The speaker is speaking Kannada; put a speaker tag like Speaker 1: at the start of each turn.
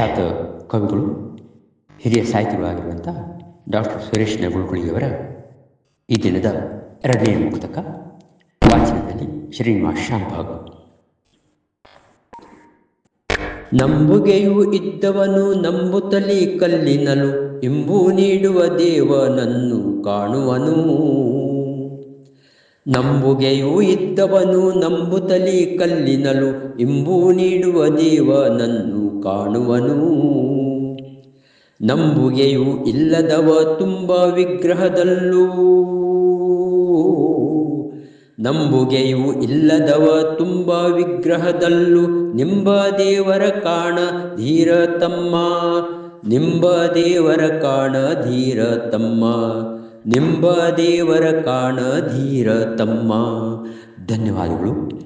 Speaker 1: ಖ್ಯಾತ ಕವಿಗಳು, ಹಿರಿಯ ಸಾಹಿತಿಗಳು ಆಗಿರುವಂಥ ಡಾಕ್ಟರ್ ಸುರೇಶ್ ನಗುಳ್ಗುಳಿಯವರ ಈ ದಿನದ ಎರಡನೇ ಮುಕ್ತಕ ವಾಚನದಲ್ಲಿ ಶ್ರೀನಿವಾಸ್ ಶಾಂಭಾಗ್. ನಂಬುಗೆಯು ಇದ್ದವನು ನಂಬುತ್ತಲಿ ಕಲ್ಲಿನಲು, ಇಂಬು ನೀಡುವ ದೇವನನ್ನು ಕಾಣುವನು. ನಂಬುಗೆಯೂ ಇದ್ದವನು ನಂಬುತ್ತಲಿ ಕಲ್ಲಿನಲು ಇಂಬು ನೀಡುವ ದೇವನನ್ನು ಕಾಣುವನು. ನಂಬುಗೆಯೂ ಇಲ್ಲದವ ತುಂಬ ವಿಗ್ರಹದಲ್ಲೂ. ನಂಬುಗೆಯೂ ಇಲ್ಲದವ ತುಂಬ ವಿಗ್ರಹದಲ್ಲೂ ನಿಂಬ ದೇವರ ಕಾಣ ಧೀರ ತಮ್ಮ ನಿಂಬ ದೇವರ ಕಾಣ ಧೀರ ತಮ್ಮ ನಿಂಬ ದೇವರ ಕಾಣ ಧೀರ ತಮ್ಮ ಧನ್ಯವಾದಗಳು.